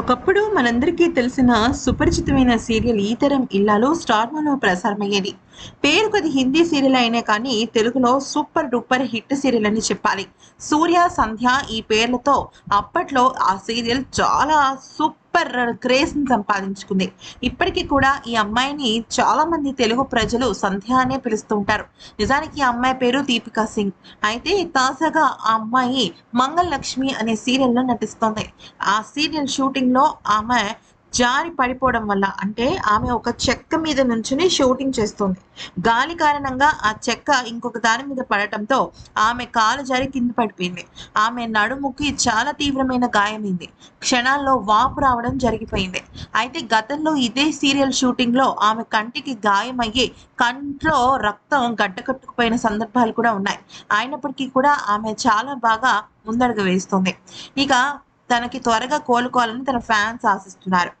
ఒకప్పుడు మనందరికీ తెలిసిన సుపరిచితమైన సీరియల్ ఈ తరం ఇల్లాలు స్టార్ మాలో ప్రసారమయ్యేది. పేరు కొద్ది హిందీ సీరియల్ అయినా కానీ తెలుగులో సూపర్ డూపర్ హిట్ సీరియల్ అని చెప్పాలి. సూర్య సంధ్య ఈ పేర్లతో అప్పట్లో ఆ సీరియల్ చాలా సూపర్ క్రేజ్ని సంపాదించుకుంది. ఇప్పటికీ కూడా ఈ అమ్మాయిని చాలా మంది తెలుగు ప్రజలు సంధ్య అనే నిజానికి ఈ అమ్మాయి పేరు దీపికా సింగ్. అయితే తాజాగా ఆ అమ్మాయి మంగళ లక్ష్మి అనే సీరియల్లో నటిస్తోంది. ఆ సీరియల్ షూటింగ్లో ఆమె జారి పడిపోవడం వల్ల అంటే ఆమె ఒక చెక్క మీద నుంచుని షూటింగ్ చేస్తుంది. గాలి కారణంగా ఆ చెక్క ఇంకొక దాని మీద పడటంతో ఆమె కాలు జారి కింద పడిపోయింది. ఆమె నడుముకి చాలా తీవ్రమైన గాయమైంది. క్షణాల్లో వాపు రావడం జరిగిపోయింది. అయితే గతంలో ఇదే సీరియల్ షూటింగ్లో ఆమె కంటికి గాయమయ్యి కంట్లో రక్తం గడ్డకట్టుకుపోయిన సందర్భాలు కూడా ఉన్నాయి. అయినప్పటికీ కూడా ఆమె చాలా బాగా ముందడుగు వేస్తుంది. ఇక తనకి త్వరగా కోలుకోవాలని తన ఫ్యాన్స్ ఆశిస్తున్నారు.